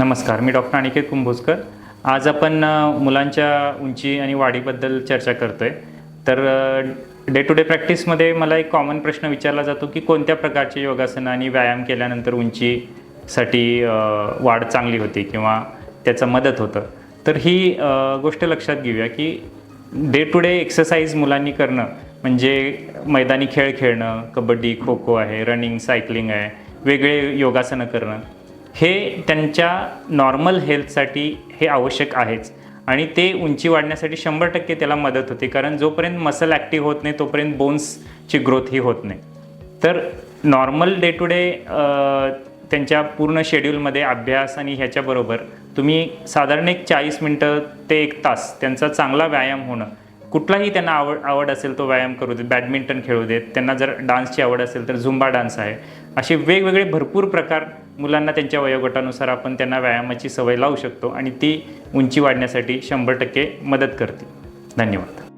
नमस्कार मी डॉक्टर अनिकेत कुंभोजकर. आज आपण मुलांच्या उंची आणि वाढीबद्दल चर्चा करतो आहे तर डे टू डे प्रॅक्टिसमध्ये मला एक कॉमन प्रश्न विचारला जातो की कोणत्या प्रकारचे योगासनं आणि व्यायाम केल्यानंतर उंचीसाठी वाढ चांगली होते किंवा त्याचं मदत होतं? तर ही गोष्ट लक्षात घेऊया की डे टू डे एक्सरसाइज मुलांनी करणं म्हणजे मैदानी खेळ खेळणं कबड्डी खो खो आहे रनिंग सायकलिंग आहे वेगळे योगासनं करणं. हे त्यांच्या नॉर्मल हेल्थसाठी हे आवश्यक आहेच. आणि ते उंची वाढण्यासाठी शंभर टक्के त्याला मदत होते. कारण जोपर्यंत मसल ॲक्टिव्ह होत नाही तोपर्यंत बोन्सची ग्रोथ ही होत नाही. तर नॉर्मल डे टू डे त्यांच्या पूर्ण शेड्यूलमध्ये अभ्यास आणि ह्याच्याबरोबर तुम्ही साधारण एक चाळीस मिनटं ते एक तास त्यांचा चांगला व्यायाम होणं कुठलाही त्यांना आवड आवड असेल तो व्यायाम करू देत बॅडमिंटन खेळू देत त्यांना जर डान्सची आवड असेल तर झुंबा डान्स आहे. असे वेगवेगळे भरपूर प्रकार मुलांना त्यांच्या वयोगटानुसार आपण त्यांना व्यायामाची सवय लावू शकतो आणि ती उंची वाढण्यासाठी शंभर टक्के मदत करते धन्यवाद.